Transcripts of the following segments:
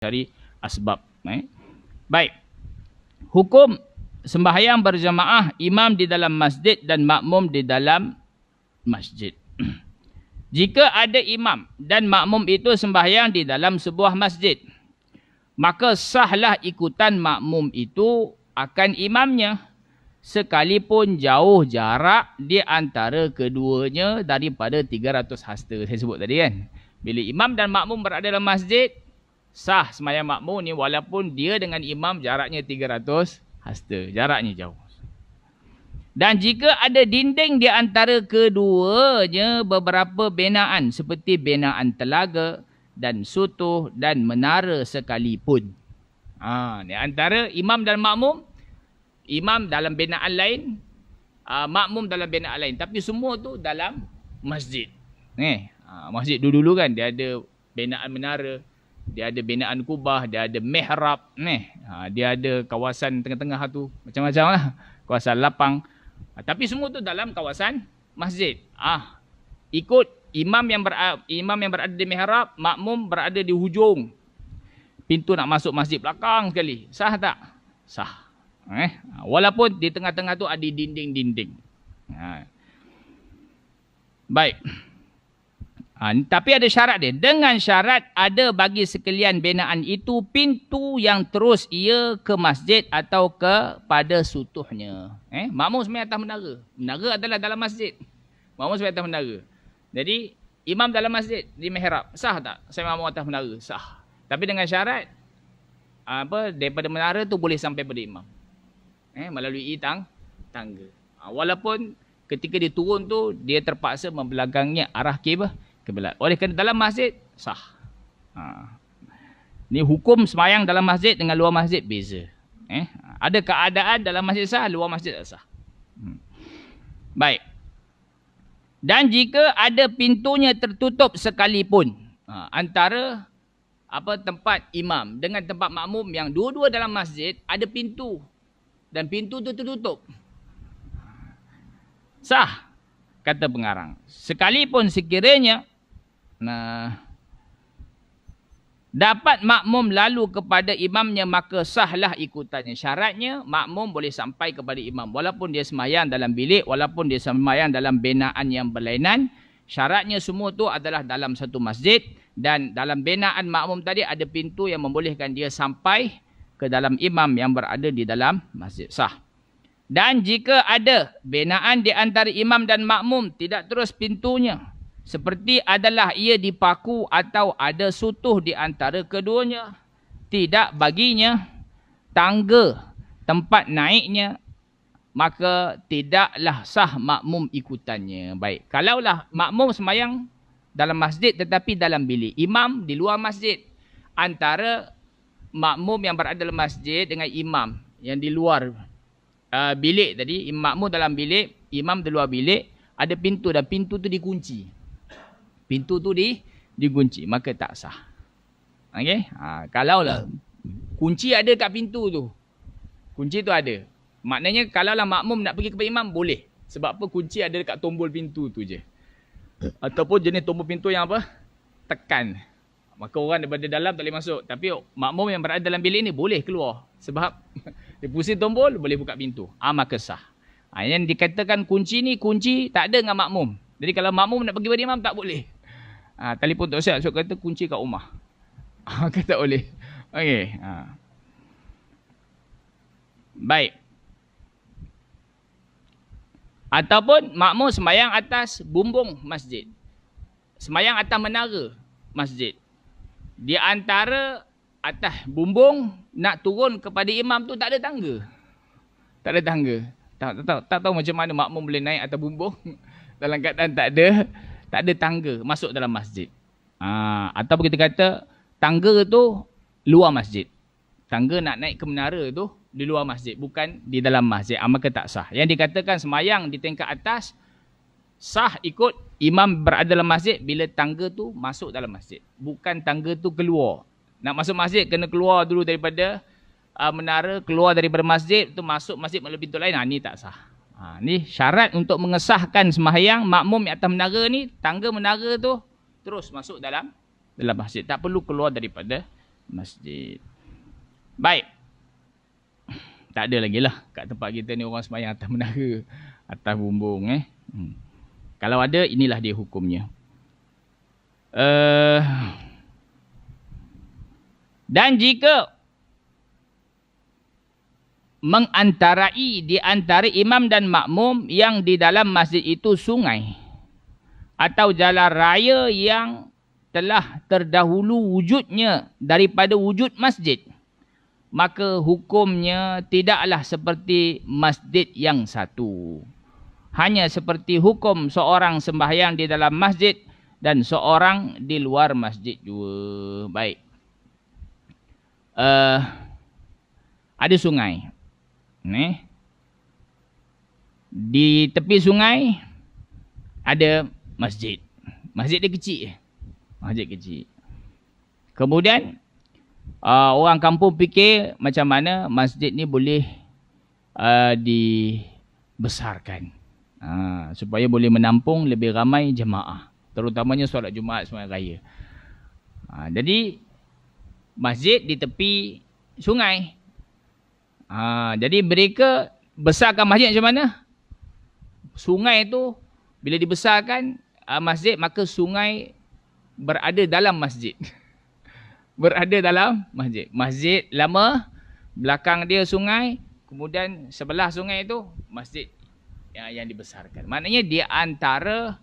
cari asbab. Eh? Baik. Hukum sembahyang berjamaah imam di dalam masjid dan makmum di dalam masjid. Jika ada imam dan makmum itu sembahyang di dalam sebuah masjid, maka sahlah ikutan makmum itu akan imamnya sekalipun jauh jarak di antara keduanya daripada 300 hasta saya sebut tadi kan. Bila imam dan makmum berada dalam masjid, sah sembahyang makmum ni walaupun dia dengan imam jaraknya 300 hasta, jaraknya jauh. Dan jika ada dinding di antara keduanya beberapa binaan seperti binaan telaga dan sutuh dan menara sekalipun. Ha, ni antara imam dan makmum. Imam dalam binaan lain. Uh, makmum dalam binaan lain. Tapi semua tu dalam masjid. Ni, ha, masjid dulu-dulu kan dia ada binaan menara. Dia ada binaan kubah. Dia ada mihrab. Ni, ha, dia ada kawasan tengah-tengah tu. Macam-macam lah. Kawasan lapang. Ha, tapi semua tu dalam kawasan masjid. Ah, ikut imam yang ber, imam yang berada di mihrab, makmum berada di hujung. Pintu nak masuk masjid belakang sekali. Sah tak? Sah. Eh, ha, walaupun di tengah-tengah tu ada dinding-dinding. Ha. Baik. Ha, tapi ada syarat dia. Dengan syarat ada bagi sekalian binaan itu pintu yang terus ia ke masjid atau ke pada sutuhnya. Eh, makmum sebenarnya atas menara. Menara adalah dalam masjid. Makmum sebenarnya atas menara. Jadi, imam dalam masjid di mihrab. Sah tak? Saya makmum atas menara. Sah. Tapi dengan syarat, apa daripada menara tu boleh sampai pada imam. Eh, melalui tang, tangga. Ha, walaupun ketika dia turun tu, dia terpaksa membelakangnya arah kibah kiblat. Oleh kerana dalam masjid sah. Ha. Ni hukum semayang dalam masjid dengan luar masjid beza. Eh, ada keadaan dalam masjid sah, luar masjid tak sah. Hmm. Baik. Dan jika ada pintunya tertutup sekalipun ha, antara apa tempat imam dengan tempat makmum yang dua-dua dalam masjid ada pintu dan pintu tu tertutup. Sah kata pengarang. Sekalipun sekiranya Nah. Dapat makmum lalu kepada imamnya maka sahlah ikutannya. Syaratnya makmum boleh sampai kepada imam. Walaupun dia semayang dalam bilik, walaupun dia semayang dalam binaan yang berlainan. Syaratnya semua tu adalah dalam satu masjid. Dan dalam binaan makmum tadi ada pintu yang membolehkan dia sampai ke dalam imam yang berada di dalam masjid. Sah. Dan jika ada binaan di antara imam dan makmum tidak terus pintunya seperti adalah ia dipaku atau ada sutuh di antara keduanya. Tidak baginya tangga tempat naiknya, maka tidaklah sah makmum ikutannya. Baik, kalaulah makmum semayang dalam masjid tetapi dalam bilik. Imam di luar masjid. Antara makmum yang berada dalam masjid dengan imam yang di luar uh, bilik tadi. Makmum dalam bilik, imam di luar bilik. Ada pintu dan pintu tu dikunci pintu tu di dikunci maka tak sah. Okey? Ha, kalau lah kunci ada kat pintu tu. Kunci tu ada. Maknanya kalau lah makmum nak pergi kepada imam boleh. Sebab apa kunci ada dekat tombol pintu tu je. Ataupun jenis tombol pintu yang apa? Tekan. Maka orang daripada dalam tak boleh masuk. Tapi makmum yang berada dalam bilik ni boleh keluar. Sebab dia pusing tombol boleh buka pintu. Ah maka sah. Ha, yang dikatakan kunci ni kunci tak ada dengan makmum. Jadi kalau makmum nak pergi kepada imam tak boleh. Ha, telefon tak siap. So kata kunci kat rumah. Ha, kata boleh. Okey. Ha. Baik. Ataupun makmum semayang atas bumbung masjid. Semayang atas menara masjid. Di antara atas bumbung nak turun kepada imam tu tak ada tangga. Tak ada tangga. Tak, tak, tak, tak tahu macam mana makmum boleh naik atas bumbung. Dalam keadaan tak ada tak ada tangga masuk dalam masjid. Ha, ataupun kita kata tangga tu luar masjid. Tangga nak naik ke menara tu di luar masjid. Bukan di dalam masjid. Ha, maka tak sah. Yang dikatakan semayang di tingkat atas sah ikut imam berada dalam masjid bila tangga tu masuk dalam masjid. Bukan tangga tu keluar. Nak masuk masjid kena keluar dulu daripada uh, menara, keluar daripada masjid tu masuk masjid melalui pintu lain. Ha, ni tak sah. Ha, ni syarat untuk mengesahkan sembahyang makmum yang atas menara ni, tangga menara tu terus masuk dalam dalam masjid. Tak perlu keluar daripada masjid. Baik. Tak ada lagi lah kat tempat kita ni orang semayang atas menara. Atas bumbung eh. Hmm. Kalau ada, inilah dia hukumnya. Uh, dan jika mengantarai di antara imam dan makmum yang di dalam masjid itu sungai atau jalan raya yang telah terdahulu wujudnya daripada wujud masjid. Maka hukumnya tidaklah seperti masjid yang satu. Hanya seperti hukum seorang sembahyang di dalam masjid dan seorang di luar masjid juga. Baik. Uh, ada sungai Ni. Di tepi sungai ada masjid. Masjid dia kecil. Masjid kecil. Kemudian uh, orang kampung fikir macam mana masjid ni boleh uh, dibesarkan. Uh, supaya boleh menampung lebih ramai jemaah. Terutamanya solat Jumaat semua raya. Uh, jadi masjid di tepi sungai. Ha, jadi mereka besarkan masjid macam mana? Sungai itu bila dibesarkan uh, masjid maka sungai berada dalam masjid. berada dalam masjid. Masjid lama, belakang dia sungai, kemudian sebelah sungai itu masjid yang, yang dibesarkan. Maknanya di antara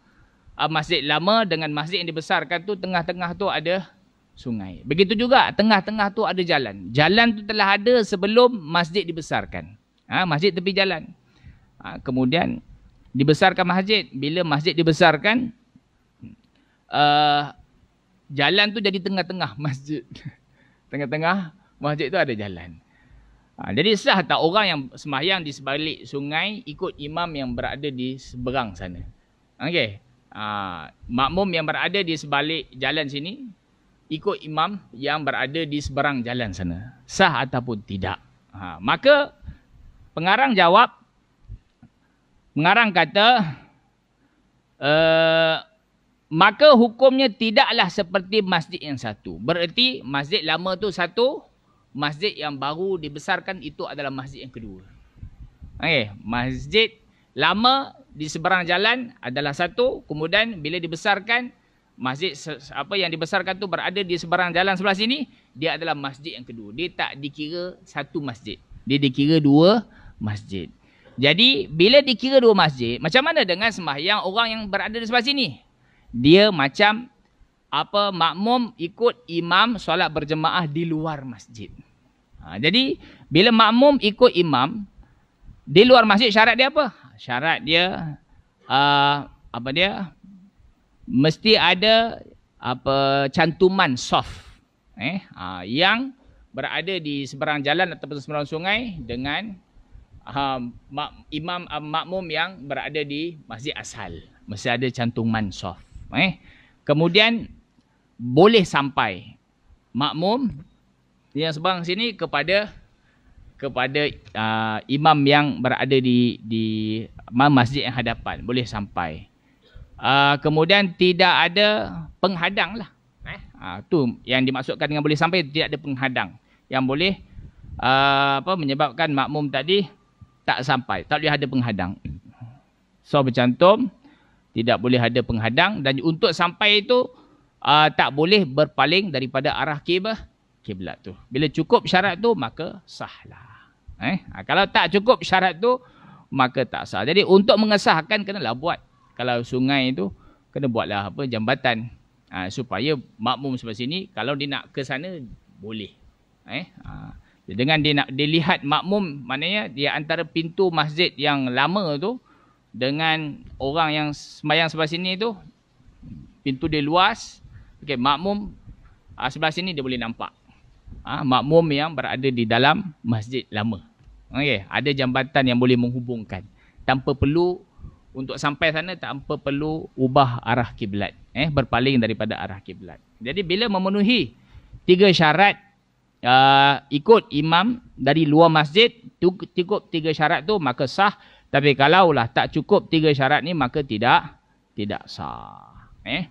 uh, masjid lama dengan masjid yang dibesarkan tu tengah-tengah tu ada sungai. Begitu juga tengah-tengah tu ada jalan. Jalan tu telah ada sebelum masjid dibesarkan. Ha, masjid tepi jalan. Ha, kemudian dibesarkan masjid. Bila masjid dibesarkan, uh, jalan tu jadi tengah-tengah masjid. Tengah-tengah masjid tu ada jalan. Ha, jadi sah tak orang yang sembahyang di sebalik sungai ikut imam yang berada di seberang sana. Okey. Ha, makmum yang berada di sebalik jalan sini ikut imam yang berada di seberang jalan sana. Sah ataupun tidak. Ha, maka pengarang jawab, pengarang kata, uh, maka hukumnya tidaklah seperti masjid yang satu. Bererti masjid lama tu satu, masjid yang baru dibesarkan itu adalah masjid yang kedua. Okay, masjid lama di seberang jalan adalah satu, kemudian bila dibesarkan, masjid apa yang dibesarkan tu berada di seberang jalan sebelah sini, dia adalah masjid yang kedua. Dia tak dikira satu masjid. Dia dikira dua masjid. Jadi, bila dikira dua masjid, macam mana dengan sembahyang orang yang berada di sebelah sini? Dia macam apa makmum ikut imam solat berjemaah di luar masjid. Ha, jadi, bila makmum ikut imam di luar masjid, syarat dia apa? Syarat dia uh, apa dia? Mesti ada apa cantuman soft eh ha, yang berada di seberang jalan atau seberang sungai dengan ha, mak, imam uh, makmum yang berada di masjid asal. Mesti ada cantuman soft eh. Kemudian boleh sampai makmum yang seberang sini kepada kepada uh, imam yang berada di di masjid yang hadapan. Boleh sampai Uh, kemudian tidak ada penghadang lah. Eh? Uh, tu yang dimaksudkan dengan boleh sampai tidak ada penghadang. Yang boleh uh, apa menyebabkan makmum tadi tak sampai. Tak boleh ada penghadang. So bercantum tidak boleh ada penghadang dan untuk sampai itu uh, tak boleh berpaling daripada arah kibah kiblat tu. Bila cukup syarat tu maka sahlah. Eh? Uh, kalau tak cukup syarat tu maka tak sah. Jadi untuk mengesahkan kenalah buat kalau sungai itu kena buatlah apa jambatan. Ha, supaya makmum sebelah sini kalau dia nak ke sana boleh. Eh ha. dengan dia nak dilihat makmum maknanya dia antara pintu masjid yang lama tu dengan orang yang sembahyang sebelah sini tu pintu dia luas okey makmum ha, sebelah sini dia boleh nampak. Ha, makmum yang berada di dalam masjid lama. Okey ada jambatan yang boleh menghubungkan. Tanpa perlu untuk sampai sana tanpa perlu ubah arah kiblat eh berpaling daripada arah kiblat. Jadi bila memenuhi tiga syarat uh, ikut imam dari luar masjid cukup tiga syarat tu maka sah. Tapi kalaulah tak cukup tiga syarat ni maka tidak tidak sah eh